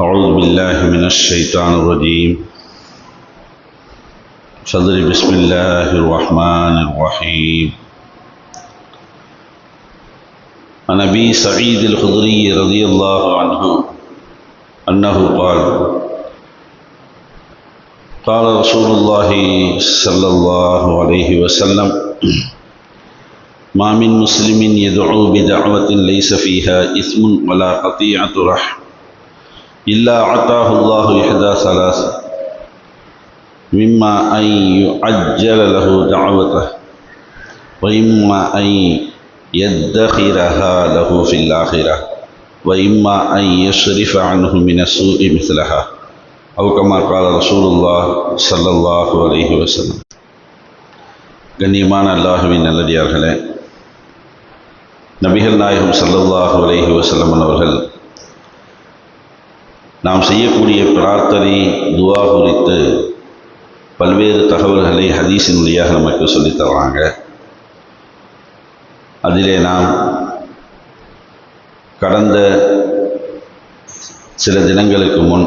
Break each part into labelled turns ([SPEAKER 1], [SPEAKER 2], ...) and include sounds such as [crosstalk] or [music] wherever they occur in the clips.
[SPEAKER 1] أعوذ بالله من الشيطان الرجيم. صدر بسم الله الرحمن الرحيم. عن أبي سعيد الخضري رضي الله عنه أنه قال قال رسول الله صلى الله عليه وسلم ما من مسلم يدعو بدعوة ليس فيها إثم ولا قطيعة رحم. إلا أعطاه الله إحدى ثلاث مما أن يعجل له دعوته وإما أن يدخرها له في الآخرة وإما أن يصرف عنه من السوء مثلها أو كما قال رسول الله صلى الله عليه وسلم கண்ணியமான அல்லாஹுவின் நல்லடியார்களே நபிகள் நாயகம் ஸல்லல்லாஹு அலைஹி வஸல்லம் அவர்கள் நாம் செய்யக்கூடிய பிரார்த்தனை துவா குறித்து பல்வேறு தகவல்களை ஹதீஸின் வழியாக நமக்கு சொல்லித்தர்றாங்க அதிலே நாம் கடந்த சில தினங்களுக்கு முன்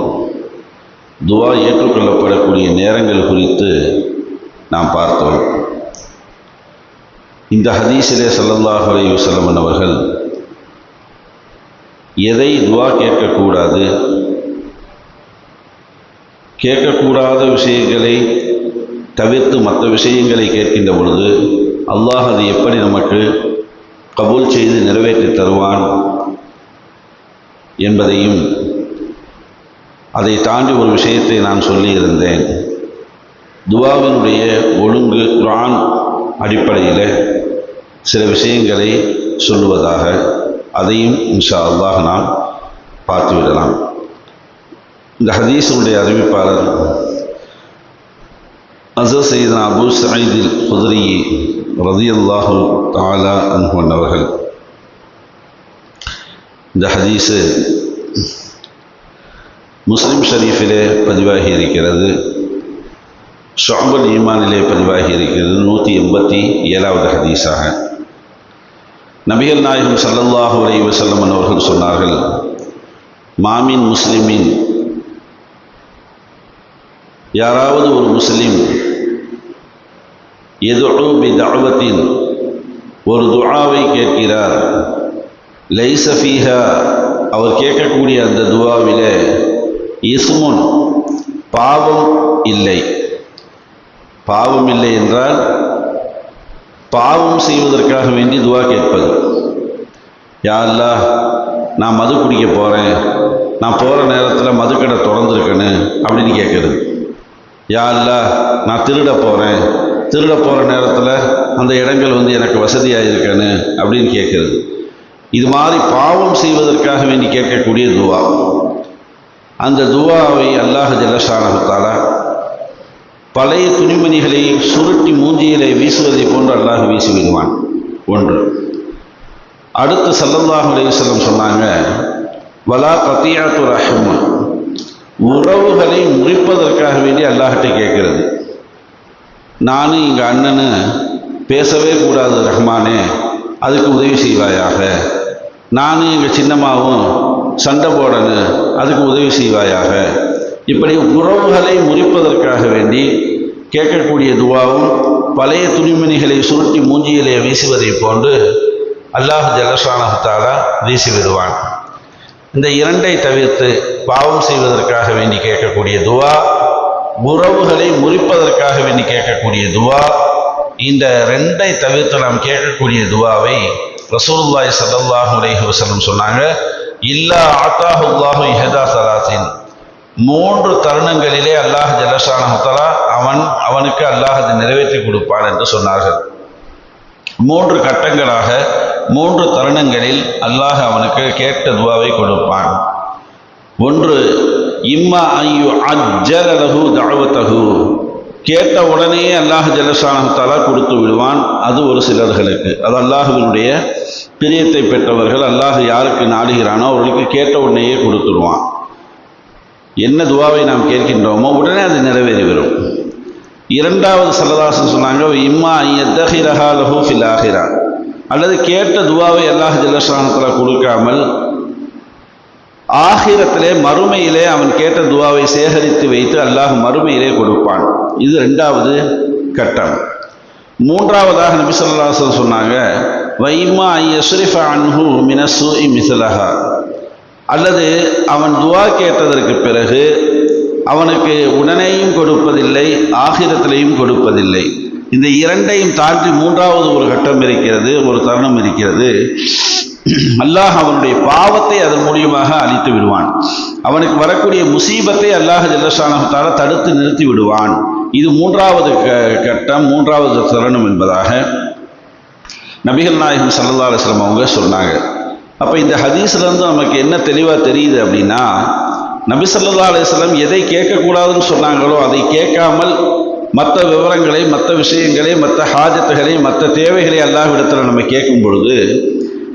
[SPEAKER 1] துவா ஏற்றுக்கொள்ளப்படக்கூடிய நேரங்கள் குறித்து நாம் பார்த்தோம். இந்த ஹதீஸிலே சல்லல்லாஹ் அலைஹி வஸல்லம் அவர்கள் எதை துவா கேட்கக்கூடாது கேட்கக்கூடாத விஷயங்களை தவிர்த்து மற்ற விஷயங்களை கேட்கின்ற பொழுது அல்லாஹ் அது எப்படி நமக்கு கபூல் செய்து நிறைவேற்றி தருவான் என்பதையும் அதை தாண்டி ஒரு விஷயத்தை நான் சொல்லியிருந்தேன். துவாவினுடைய ஒழுங்கு குரான் அடிப்படையில் சில விஷயங்களை சொல்லுவதாக அதையும் இன்ஷா அல்லாஹ் நாம் பார்த்துவிடலாம். இந்த ஹதீஸுடைய அறிவிப்பாளர் அசர் சைதனா அபு சயீதில் குதிரி ரதியல்லாஹு தாலா அன்ஹன் இந்த ஹதீஸு முஸ்லிம் ஷரீஃபிலே பதிவாகி இருக்கிறது ஷாபுல் ஈமானிலே பதிவாகி இருக்கிறது நூற்றி எண்பத்தி ஏழாவது ஹதீஸாக. நபிகள் நாயகம் சல்லல்லாஹு அலைவசல்லம் அவர்கள் சொன்னார்கள் மாமின் முஸ்லிமின் யாராவது ஒரு முஸ்லீம் எதுபி தாவத்தின் ஒரு துஆவை கேட்கிறார் லைசஃபீஹா அவர் கேட்கக்கூடிய அந்த துவாவில இஸ்முன் பாவம் இல்லை. பாவம் இல்லை என்றால் பாவம் செய்வதற்காக வேண்டி துவா கேட்பது. யாருலா நான் மது குடிக்க போகிறேன் நான் போகிற நேரத்தில் மதுக்கடை திறந்துருக்கேன்னு அப்படின்னு கேட்குறது. யாருலா நான் திருட போகிறேன் திருட போகிற நேரத்தில் அந்த இடங்கள் வந்து எனக்கு வசதியாக இருக்கணும் அப்படின்னு கேட்குறது. இது மாதிரி பாவம் செய்வதற்காக வேண்டி கேட்கக்கூடிய துவா. அந்த துவாவை அல்லாஹ் ஜல்லஷானகத்தாலா பழைய துணிமணிகளை சுருட்டி மூஞ்சியிலே வீசுவதை போன்று அல்லாஹ் வீசி விடுவான். ஒன்று. அடுத்து சல்லல்லாஹ் அலைவசல்லம் சொன்னாங்க வலா கத்தியாத்து ரஹ்மான் உறவுகளை முறிப்பதற்காக வேண்டி அல்லாஹ்கிட்ட கேட்கிறது. நானும் எங்கள் அண்ணனு பேசவே கூடாது ரஹ்மானே அதுக்கு உதவி செய்வாயாக. நானும் எங்கள் சின்னம்மாவும் சண்டை போடணும் அதுக்கு உதவி செய்வாயாக. இப்படி உறவுகளை முறிப்பதற்காக வேண்டி கேட்கக்கூடிய துவாவும் பழைய துணிமணிகளை சுருட்டி மூஞ்சியிலே வீசுவதை போன்று அல்லாஹ் ஜலசானகத்தாலா வீசி விடுவான் இந்த இரண்டை தவிர்த்து பாவம் செய்வதற்காக வேண்டி கேட்கக்கூடிய துவா உறவுகளை முறிப்பதற்காக வேண்டி கேட்கக்கூடிய துவா இந்த ரெண்டை தவிர்த்து நாம் கேட்கக்கூடிய துவாவை ரசூலுல்லாய் சதல்லாஹு அலைஹி வசல்லம் சொன்னாங்க இல்லா ஆத்தாஹுல்லாஹு இஹதா சலாசின் மூன்று தருணங்களிலே அல்லாஹ் ஜலசானஹத்தலா அவன் அவனுக்கு அல்லாஹ் அதை நிறைவேற்றி கொடுப்பான் என்று சொன்னார்கள். மூன்று கட்டங்களாக மூன்று தருணங்களில் அல்லாஹ் அவனுக்கு கேட்ட துவாவை கொடுப்பான். ஒன்று இம்மா ஐயு அஜ்ஜலகு தகு கேட்ட உடனே அல்லாஹ் ஜலசானத்தாலா கொடுத்து விடுவான். அது ஒரு சிலர்களுக்கு. அது அல்லாஹுவினுடைய பிரியத்தை பெற்றவர்கள் அல்லாஹ் யாருக்கு நாடுகிறானோ அவர்களுக்கு கேட்ட உடனேயே கொடுத்துடுவான் என்ன துவாவை நாம் கேட்கின்றோமோ உடனே அது நிறைவேறி வரும். இரண்டாவது சல்லதாசன் சொன்னாங்க இம்மா ஐயத்தஹிரஹா லஹூ ஃபில் ஆகிறான் அல்லது கேட்ட துவாவை அல்லாஹ் ஜல்லஷானத்தில் கொடுக்காமல் ஆகிரத்திலே மறுமையிலே அவன் கேட்ட துவாவை சேகரித்து வைத்து அல்லாஹ் மறுமையிலே கொடுப்பான். இது ரெண்டாவது கட்டம். மூன்றாவதாக நபி சொன்னாங்க வைமா யஸ்ரிஃப அன்ஹு மினசு மிசலஹா அல்லது அவன் துவா கேட்டதற்கு பிறகு அவனுக்கு உடனேயும் கொடுப்பதில்லை ஆகிரத்திலையும் கொடுப்பதில்லை. இந்த இரண்டையும் தாண்டி மூன்றாவது ஒரு கட்டம் இருக்கிறது ஒரு தருணம் இருக்கிறது. அல்லாஹ் அவனுடைய பாவத்தை அதன் மூலியமாக அழித்து விடுவான். அவனுக்கு வரக்கூடிய முசீபத்தை அல்லாஹ் ஜல்லஷானத்தால தடுத்து நிறுத்தி விடுவான். இது மூன்றாவது க- கட்டம் மூன்றாவது தருணம் என்பதாக நபிகள் நாயகம் சல்லா அலுவலம் அவங்க சொன்னாங்க. அப்போ இந்த ஹதீஸ்லேருந்து நமக்கு என்ன தெளிவாக தெரியுது அப்படின்னா நபி சல்லா அலுவலம் எதை கேட்கக்கூடாதுன்னு சொன்னாங்களோ அதை கேட்காமல் மற்ற விவரங்களை மற்ற விஷயங்களை மற்ற ஹாஜத்துகளை மற்ற தேவைகளை அல்லாஹ்விடத்தில் நம்ம கேட்கும் பொழுது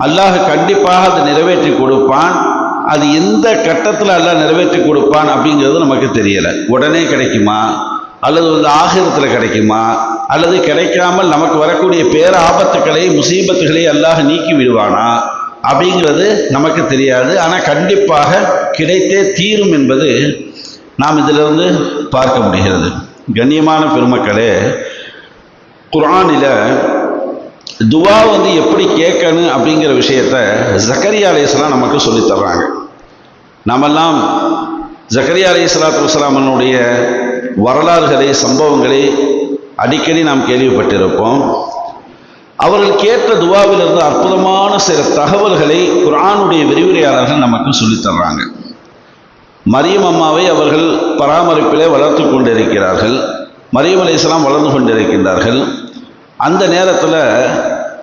[SPEAKER 1] அல்லாஹ் கண்டிப்பாக அதை நிறைவேற்றி கொடுப்பான். அது எந்த கட்டத்தில் அல்லாஹ் நிறைவேற்றி கொடுப்பான் அப்படிங்கிறது நமக்கு தெரியலை. உடனே கிடைக்குமா? அல்லது வந்து ஆகிரத்தில் கிடைக்குமா? அல்லது கிடைக்காமல் நமக்கு வரக்கூடிய பேர ஆபத்துக்களை முசீபத்துகளை அல்லாஹ் நீக்கி விடுவானா? அப்படிங்கிறது நமக்கு தெரியாது. ஆனால் கண்டிப்பாக கிடைத்தே தீரும் என்பது நாம் இதிலிருந்து பார்க்க முடிகிறது. கண்ணியமான பெருமக்களே குரானில் துவா வந்து எப்படி கேட்கணும் அப்படிங்கிற விஷயத்த ஜக்கரியா அலைஹிஸ்ஸலாம் நமக்கு சொல்லித் தர்றாங்க. நாமெல்லாம் ஜக்கரியா அலி சலாத்து வலாமனுடைய வரலாறுகளை சம்பவங்களை அடிக்கடி நாம் கேள்விப்பட்டிருப்போம். அவர்கள் கேட்ட துவாவிலிருந்து அற்புதமான சில தகவல்களை குரானுடைய விரிவுரையாளர்கள் நமக்கு சொல்லித் தர்றாங்க. மரியம் அம்மாவை அவர்கள் பராமரிப்பிலே வளர்த்து கொண்டிருக்கிறார்கள். மரியம் அலைஹிஸ்ஸலாம் வளர்ந்து கொண்டிருக்கின்றார்கள். அந்த நேரத்தில்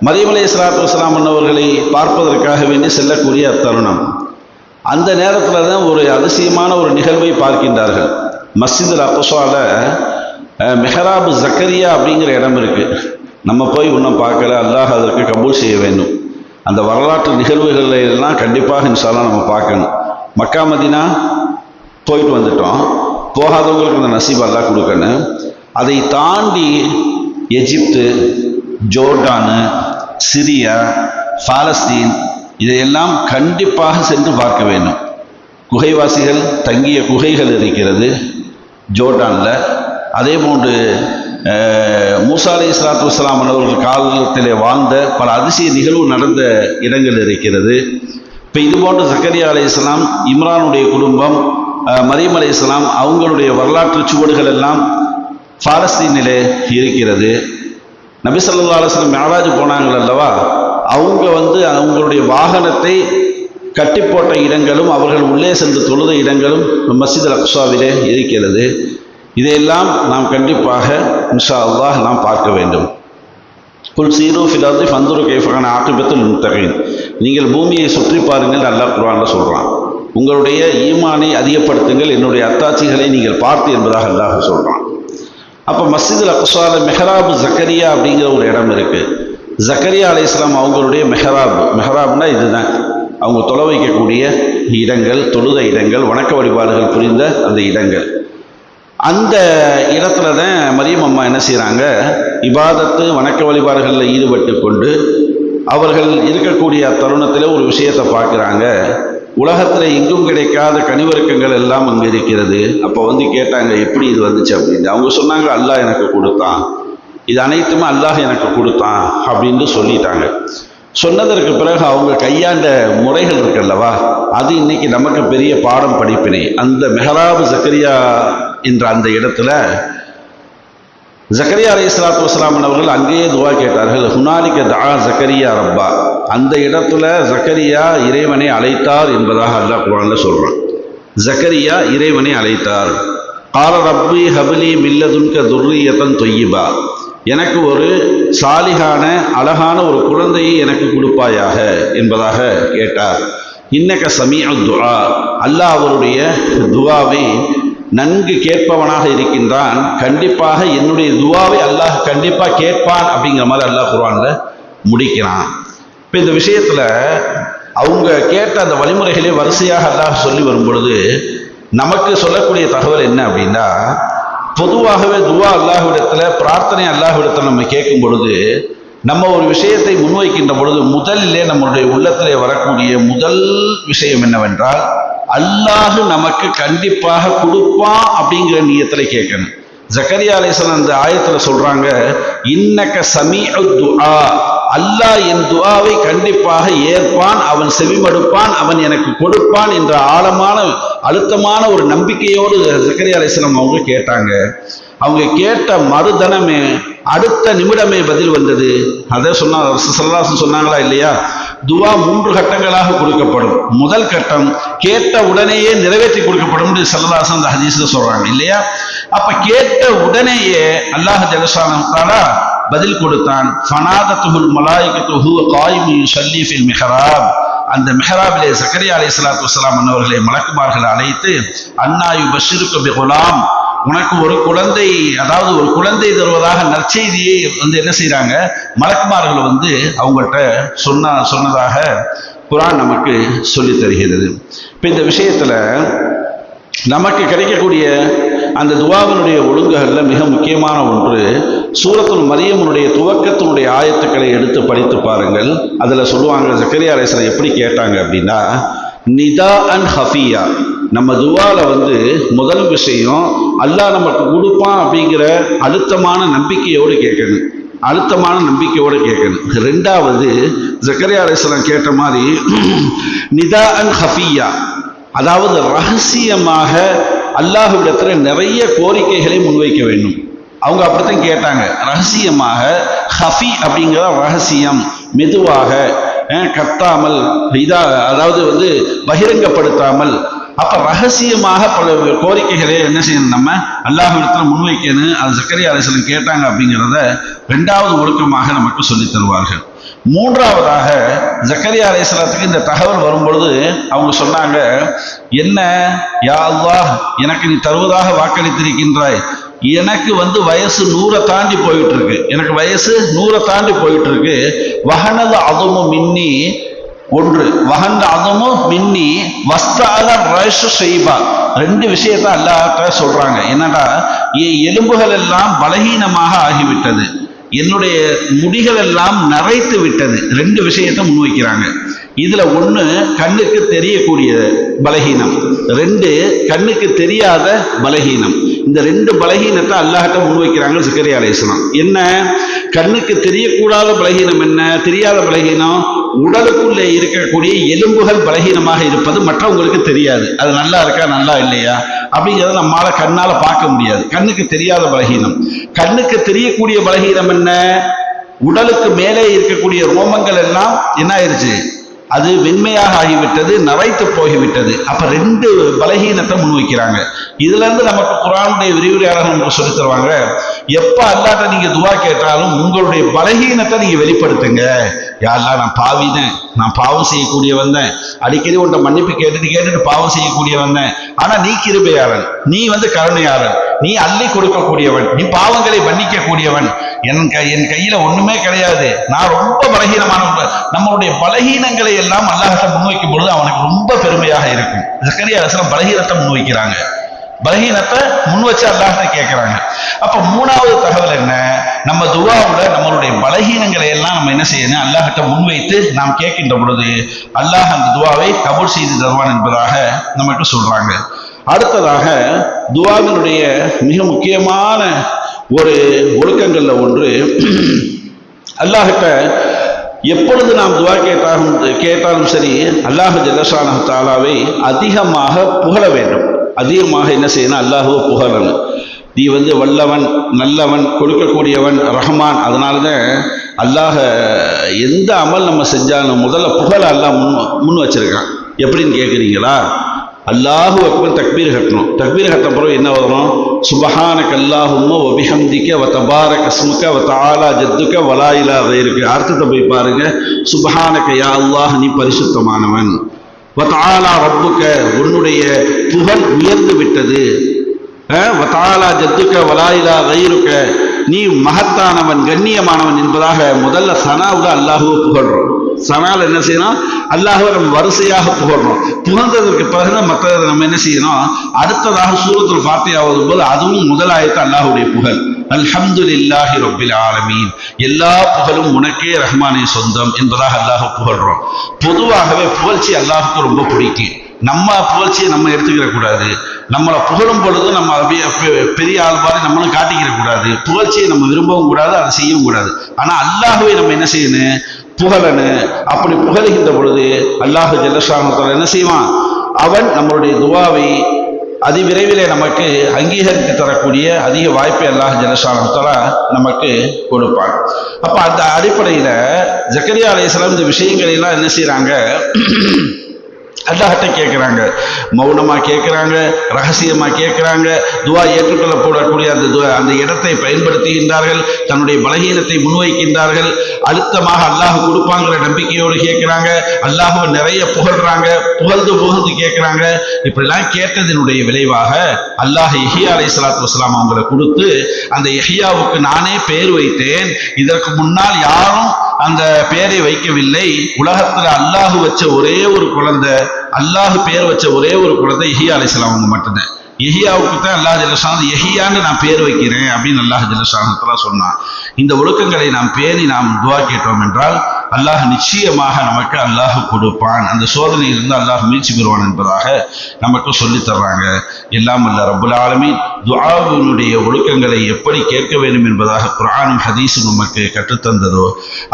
[SPEAKER 1] மரியம் அலை சலாத்து வசலாம் அவர்களை பார்ப்பதற்காக வேண்டி செல்லக்கூடிய அத்தருணம் அந்த நேரத்தில் தான் ஒரு அதிசயமான ஒரு நிகழ்வை பார்க்கின்றார்கள். மஸ்ஜித் அக்ஸால மெஹராபு மெஹராப் ஜக்கரியா அப்படிங்கிற இடம் இருக்குது நம்ம போய் இன்னும் பார்க்கல அல்லாஹ் அதற்கு கபூல் செய்ய வேண்டும். அந்த வரலாற்று நிகழ்வுகளை எல்லாம் கண்டிப்பாக இன்ஷால்லாம் நம்ம பார்க்கணும். மக்கா மதினா போயிட்டு வந்துட்டோம். போகாதவங்களுக்கு இந்த நசீப் அல்லாஹ் கொடுக்கணும் அதை தாண்டி எஜிப்து ஜோர்டானு சிரியா பாலஸ்தீன் இதையெல்லாம் கண்டிப்பாக சென்று பார்க்க வேண்டும். குகைவாசிகள் தங்கிய குகைகள் இருக்கிறது ஜோர்டானில். அதே போன்று அஹ், மூசா அலை இஸ்லாத்து வஸ்லாம் அவர்கள் காலத்திலே வாழ்ந்த பல அதிசய நிகழ்வு நடந்த இடங்கள் இருக்கிறது. இப்போ இது போன்ற சக்கரியா அலி இஸ்லாம் இம்ரானுடைய குடும்பம் மரியம் அலி இஸ்லாம் அவங்களுடைய வரலாற்று சுவடுகள் எல்லாம் பாலஸ்தீனிலே இருக்கிறது. நபிசல்லா அலுவலம் அலைஹி மேராஜ் போனாங்கள் அல்லவா? அவங்க வந்து அவங்களுடைய வாகனத்தை கட்டி போட்ட இடங்களும் அவர்கள் உள்ளே சென்று தொழுத இடங்களும் மசித் அக்ஷாவிலே அக்ஸாவிலே இருக்கிறது. இதையெல்லாம் நாம் கண்டிப்பாக இன்ஷா அல்லாஹ் நாம் பார்க்க வேண்டும். குல் சீரு ஃபிலாதி ஃபந்துரு கைஃபகான ஆக்கிபத்தில் முத்தகைன். நீங்கள் பூமியை சுற்றி பாருங்கள் நல்லா குர்ஆனில் சொல்கிறான் உங்களுடைய ஈமானை அதிகப்படுத்துங்கள் என்னுடைய அத்தாட்சிகளை நீங்கள் பார்த்து என்பதாக அல்லாஹ் சொல்கிறான் அப்போ மஸ்ஜிதில் அக்ஸால மெஹராப் ஜக்கரியா அப்படிங்கிற ஒரு இடம் இருக்குது ஜக்கரியா அலி இஸ்லாம் அவங்களுடைய மெஹராப். மெஹராப்னா இதுதான். அவங்க தொலை வைக்கக்கூடிய இடங்கள் தொழுத இடங்கள் வணக்க வழிபாடுகள் புரிந்த அந்த இடங்கள். அந்த இடத்துல தான் மரியம் அம்மா என்ன செய்கிறாங்க இபாதத்து வணக்க வழிபாடுகளில் ஈடுபட்டு கொண்டு அவர்கள் இருக்கக்கூடிய தருணத்தில் ஒரு விஷயத்தை பார்க்குறாங்க. உலகத்தில் எங்கும் கிடைக்காத கனிவருக்கங்கள் எல்லாம் அங்கே இருக்கிறது. அப்போ வந்து கேட்டாங்க எப்படி இது வந்துச்சு? அப்படின்னு அவங்க சொன்னாங்க அல்லாஹ் எனக்கு கொடுத்தான். இது அனைத்துமே அல்லாஹ் எனக்கு கொடுத்தான் அப்படின்னு சொல்லிட்டாங்க. சொன்னதற்கு பிறகு அவங்க கையாண்ட முறைகள் இருக்குல்லவா அது இன்னைக்கு நமக்கு பெரிய பாடம் படிப்பினை. அந்த மெஹராபு ஜக்கரியா என்ற அந்த இடத்துல ஜக்கரியா அலி இஸ்லாத்து வஸ்லாமன் அவர்கள் அங்கேயே துவா கேட்டார்கள் ஹுனாலிக்க தா ஜக்கரியா ரப்பா. அந்த இடத்துல ஜக்கரியா இறைவனை அழைத்தார் என்பதாக அல்லாஹ் குரான்ல சொல்றான். ஜக்கரியா இறைவனை அழைத்தார். கால ரப்பி ஹபிலி மில்லதுன்க துர்ரியத்தன் தொய்யிபா. எனக்கு ஒரு சாலிகான அழகான ஒரு குழந்தையை எனக்கு கொடுப்பாயாக என்பதாக கேட்டார். இன்னக்க சமீஅ துஆ. அல்லாஹ் அவருடைய துவாவை நன்கு கேட்பவனாக இருக்கின்றான். கண்டிப்பாக என்னுடைய துவாவை அல்லாஹ் கண்டிப்பாக கேட்பான் அப்படிங்கிற மாதிரி அல்லாஹ் குர்ஆன்ல முடிக்கிறான். இப்போ இந்த விஷயத்தில் அவங்க கேட்ட அந்த வழிமுறைகளே வரிசையாக அல்லாஹ் சொல்லி வரும் பொழுது நமக்கு சொல்லக்கூடிய தகவல் என்ன அப்படின்னா பொதுவாகவே துவா அல்லாஹ்விடத்தில் பிரார்த்தனை அல்லாஹ்விடத்தில் நம்ம கேட்கும் பொழுது நம்ம ஒரு விஷயத்தை முன்வைக்கின்ற பொழுது முதலிலே நம்மளுடைய உள்ளத்திலே வரக்கூடிய முதல் விஷயம் என்னவென்றால் அல்லாஹ் நமக்கு கண்டிப்பாக கொடுப்பான் அப்படிங்கிற நியத்தில் கேட்கணும். ஜக்கரியா அலேசன் அந்த ஆயத்தில் சொல்றாங்க இன்னக்க சமீ துஆ. அல்லாஹ் என் துவாவை கண்டிப்பாக ஏற்பான் அவன் செவிமடுப்பான் அவன் எனக்கு கொடுப்பான் என்ற ஆழமான அழுத்தமான ஒரு நம்பிக்கையோடு சக்கரி அலிஸ்லாம் அவங்க கேட்டாங்க. அவங்க கேட்ட மறுதனமே அடுத்த நிமிடமே பதில் வந்தது. அதை சொன்னா சல்லாசன் சொன்னாங்களா இல்லையா? துவா மூன்று கட்டங்களாக கொடுக்கப்படும். முதல் கட்டம் கேட்ட உடனேயே நிறைவேற்றி கொடுக்கப்படும் சல்லதாசன் அந்த ஹதீஸ்ல சொல்றாங்க இல்லையா? அப்ப கேட்ட உடனேயே அல்லாஹ் ஜலசானா பதில் கொடுத்தான். ஃபனாதத்துஹுல் மலாயிகத்துஹு காயிமு யுஸல்லி ஃபில் மிஹராப். அந்த மெஹராபிலே சக்கரியா அலி சலாத்து வலாம் அன்னவர்களை மலக்குமார்கள் அழைத்து அன்னாயு பஷிருக்கு பி குலாம் உனக்கு ஒரு குழந்தை அதாவது ஒரு குழந்தை தருவதாக நற்செய்தியை வந்து என்ன செய்கிறாங்க மலக்குமார்கள் வந்து அவங்கள்ட்ட சொன்ன சொன்னதாக குரான் நமக்கு சொல்லி தருகிறது. இப்போ இந்த விஷயத்தில் நமக்கு கிடைக்கக்கூடிய அந்த துவாவினுடைய ஒழுங்குகளில் மிக முக்கியமான ஒன்று சூரத்துல் மரியமனுடைய துவக்கத்தினுடைய ஆயத்துக்களை எடுத்து படித்து பாருங்கள். அதில் சொல்லுவாங்க ஜக்கரியா அலேசரை எப்படி கேட்டாங்க அப்படின்னா நிதா அன் ஹஃபியா. நம்ம துவாவில் வந்து முதல் விஷயம் அல்லாஹ் நமக்கு கொடுப்பான் அப்படிங்கிற அழுத்தமான நம்பிக்கையோடு கேட்கணும். அழுத்தமான நம்பிக்கையோடு கேட்கணும். ரெண்டாவது ஜக்கரியா அலேஸ்லாம் கேட்ட மாதிரி [clears throat] நிதா அன் ஹஃபியா. அதாவது ரகசியமாக அல்லாஹுவிடத்தில் நிறைய கோரிக்கைகளை முன்வைக்க வேண்டும். அவங்க அப்படித்தான் கேட்டாங்க. ரகசியமாக ஹஃபி அப்படிங்கிற ரகசியம். மெதுவாக கத்தாமல் இதா அதாவது வந்து பகிரங்கப்படுத்தாமல். அப்ப ரகசியமாக பல கோரிக்கைகளை என்ன செய்யணும் நம்ம? அல்லாஹ்விடத்துல முன்வைக்கணும். அது சக்கரை அரசன் கேட்டாங்க அப்படிங்கிறத ரெண்டாவது ஒழுக்கமாக நமக்கு சொல்லித் தருவார்கள். மூன்றாவதாக ஜக்கரியா அலைஹிஸ்ஸலாத்துக்கு இந்த தகவல் வரும்பொழுது அவங்க சொன்னாங்க என்ன? யா அல்லாஹ் எனக்கு நீ தருவதாக வாக்களித்திருக்கின்றாய். எனக்கு வந்து வயசு நூறை தாண்டி போயிட்டு இருக்கு எனக்கு வயசு நூறை தாண்டி போயிட்டு இருக்கு வகனது அதுமும் மின்னி ஒன்று. வகந்த அதுமும் மின்னி வஸ்தாக ரஷு செய்வா ரெண்டு விஷயத்த அல்லாட்ட சொல்றாங்க. என்னடா என் எலும்புகள் எல்லாம் பலகீனமாக ஆகிவிட்டது. என்னுடைய முடிகள் எல்லாம் நரைத்து விட்டது. ரெண்டு விஷயத்தை முன்வைக்கிறாங்க. இதுல ஒண்ணு கண்ணுக்கு தெரியக்கூடிய பலகீனம். ரெண்டு கண்ணுக்கு தெரியாத பலகீனம். இந்த ரெண்டு பலகீனத்தை அல்லாஹ்ட்ட முன்வைக்கிறாங்க சிக்கரி அலேசனம் என்ன? கண்ணுக்கு தெரியக்கூடாத பலகீனம் என்ன? தெரியாத பலகீனம்? உடலுக்குள்ளே இருக்கக்கூடிய எலும்புகள் பலகீனமாக இருப்பது மற்றவங்களுக்கு தெரியாது. அது நல்லா இருக்கா நல்லா இல்லையா? அப்படிங்கிறத நம்மளால கண்ணால பார்க்க முடியாது. கண்ணுக்கு தெரியாத பலகீனம். கண்ணுக்கு தெரியக்கூடிய பலகீனம் என்ன? உடலுக்கு மேலே இருக்கக்கூடிய ரோமங்கள் எல்லாம் என்ன ஆயிருச்சு? அது வெண்மையாக ஆகிவிட்டது நரைத்து போய்விட்டது அப்ப ரெண்டு பலகீனத்தை முன்வைக்கிறாங்க. இதுல இருந்து நமக்கு குரானுடைய விரிவுரையாளர்கள் நமக்கு சொல்லி தருவாங்க எப்ப அல்லாட்ட நீங்க துவா கேட்டாலும் உங்களுடைய பலகீனத்தை நீங்க வெளிப்படுத்துங்க. யாரெல்லாம் நான் பாவிதேன். நான் பாவம் செய்யக்கூடிய வந்தேன் அடிக்கடி உன்னை மன்னிப்பு கேட்டுட்டு கேட்டுட்டு பாவம் செய்யக்கூடியவன் வந்தேன் ஆனா நீ கிருபையாளன். நீ வந்து கருணையாளன். நீ அள்ளி கொடுக்கக்கூடியவன். நீ பாவங்களை மன்னிக்க கூடியவன் என் கை என் கையில ஒண்ணுமே கிடையாது. நான் ரொம்ப பலகீனமானவன் நம்மளுடைய பலகீனங்களை எல்லாம் அல்லாஹத்தை முன்வைக்கும் பொழுது அவனுக்கு ரொம்ப பெருமையாக இருக்கும். ஜக்கரியா அரசு பலகீனத்தை முன்வைக்கிறாங்க. பலகீனத்தை முன் வச்சு அல்லாஹ்ட்ட கேட்குறாங்க அப்போ மூணாவது தகவல் என்ன? நம்ம துவாவில் நம்மளுடைய பலகீனங்களை எல்லாம் நம்ம என்ன செய்யணும்? அல்லாஹ்ட்ட முன்வைத்து நாம் கேட்கின்ற பொழுது அல்லாஹ் அந்த துவாவை கபூல் செய்து தருவான் என்பதாக நமக்கு சொல்றாங்க. அடுத்ததாக துவாவினுடைய மிக முக்கியமான ஒரு ஒழுக்கங்கள்ல ஒன்று [clears throat] அல்லாஹ்கிட்ட எப்பொழுது நாம் துவா கேட்டாலும் கேட்டாலும் சரி அல்லாஹ் ஜல்லஷான தாலாவை அதிகமாக புகழ வேண்டும். அதிகமாக என்ன செய்யணும்? அல்லாஹுவை புகழணும். நீ வந்து வல்லவன் நல்லவன் கொடுக்கக்கூடியவன் ரஹ்மான். அதனால தான் அல்லாஹ எந்த அமல் நம்ம செஞ்சாலும் முதல்ல புகழ அல்லாஹ் முன் முன் வச்சிருக்கான். எப்படின்னு கேட்குறீங்களா அல்லாஹு அக்பர் தக்பீர் கட்டணும். தக்பீர் கட்ட பிறகு என்ன வரும்? சுபஹான கல்லாஹும் வபிஹம்திக்க வ தபார ஸ்முக வ தஆலா ஜத்துக்க வலா இருக்கு அர்த்தத்தை போய் பாருங்க. சுபஹானக யா அல்லாஹ் நீ பரிசுத்தமானவன். வ ரப்புக்க உன்னுடைய புகழ் உயர்ந்து விட்டது. அஹ், ஜத்துக்க வலாயிலா இலாஹ நீ மகத்தானவன் கண்ணியமானவன் என்பதாக முதல்ல சனாவுல அல்லாஹுவை புகழ்றோம். சனால என்ன செய்யணும் அல்லாஹுவை நம்ம வரிசையாக புகழ்றோம். புகழ்ந்ததற்கு பிறகு தான் மற்ற நம்ம என்ன செய்யணும் அடுத்ததாக சூரத்தில் ஃபாத்தியா போது அதுவும் முதலாயத்து அல்லாஹுடைய புகழ். அல்ஹம்துலில்லாஹி ரப்பில் ஆலமீன். எல்லா புகழும் உனக்கே ரஹ்மானே சொந்தம் என்பதாக அல்லாஹ் புகழ்றோம் பொதுவாகவே புகழ்ச்சி அல்லாஹுக்கு ரொம்ப பிடிக்கும். நம்ம புகழ்ச்சியை நம்ம எடுத்துக்கிற கூடாது. நம்மளை புகழும் பொழுது நம்ம பெ- பெரிய ஆள் மாதிரி நம்மளும் காட்டிக்கிற கூடாது. புகழ்ச்சியை நம்ம விரும்பவும் கூடாது அதை செய்யவும் கூடாது. ஆனா அல்லாஹுவை நம்ம என்ன செய்யணும்? புகழனு அப்படி புகழுகின்ற பொழுது அல்லாஹ் ஜல்லஷானத்தால் என்ன செய்வான்? அவன் நம்மளுடைய துவாவை அதிவிரைவிலே நமக்கு அங்கீகரித்து தரக்கூடிய அதிக வாய்ப்பை அல்லாஹ் ஜலசானத்தால நமக்கு கொடுப்பாங்க அப்போ அந்த அடிப்படையில் ஜக்கரியா அலைஹிஸ்ஸலாம் இந்த விஷயங்களெல்லாம் என்ன செய்கிறாங்க அல்லாஹ்கிட்ட கேட்குறாங்க மௌனமாக கேட்குறாங்க ரகசியமாக கேட்குறாங்க துவா ஏற்றுக்கொள்ளப்படக்கூடிய அந்த துவா அந்த இடத்தை பயன்படுத்துகின்றார்கள் தன்னுடைய பலகீனத்தை முன்வைக்கின்றார்கள். அழுத்தமாக அல்லாஹ் கொடுப்பாங்கிற நம்பிக்கையோடு கேட்குறாங்க அல்லாஹ்வை நிறைய புகழ்றாங்க புகழ்ந்து புகழ்ந்து கேட்குறாங்க. இப்படிலாம் கேட்டதனுடைய விளைவாக அல்லாஹ் இஹியா அலை சலாத்து வஸ்லாம் அவங்களை கொடுத்து அந்த எஹியாவுக்கு நானே பேர் வைத்தேன் இதற்கு முன்னால் யாரும் அந்த பேரை வைக்கவில்லை. உலகத்துல அல்லாஹ் வச்ச ஒரே ஒரு குழந்தை அல்லாஹு பேர் வச்ச ஒரே ஒரு குழந்தை இஹியா அலிஸ்லாம் அவங்க மட்டும்தான். எஹியாவுக்கு தான் அல்லாஹ் ஜல்லஷான் எஹியான்னு நான் பேர் வைக்கிறேன் அப்படின்னு அல்லாஹ் ஜல்லஷானத்தலா சொன்னான். இந்த ஒழுக்கங்களை நாம் பேணி நாம் துவா கேட்டோம் என்றால் அல்லாஹ் நிச்சயமாக நமக்கு அல்லாஹ் கொடுப்பான். அந்த சோதனையிலிருந்து அல்லாஹ் மீழ்ச்சி பெறுவான் என்பதாக நமக்கு சொல்லித்தர்றாங்க எல்லாம் அல்ல ரப்புல் ஆலமீன். துஆவினுடைய ஒழுக்கங்களை எப்படி கேட்க வேண்டும் என்பதாக குரானும் ஹதீஸும் நமக்கு கற்றுத்தந்ததோ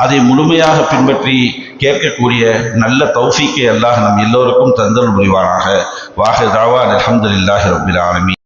[SPEAKER 1] அதை முழுமையாக பின்பற்றி கேட்கக்கூடிய நல்ல தௌஃபிக்கை அல்லாஹ் நம் எல்லோருக்கும் தந்தல் முடிவானாக வாஹி தாவா அல்ஹம்துலில்லாஹி ரப்பில் ஆலமீன்.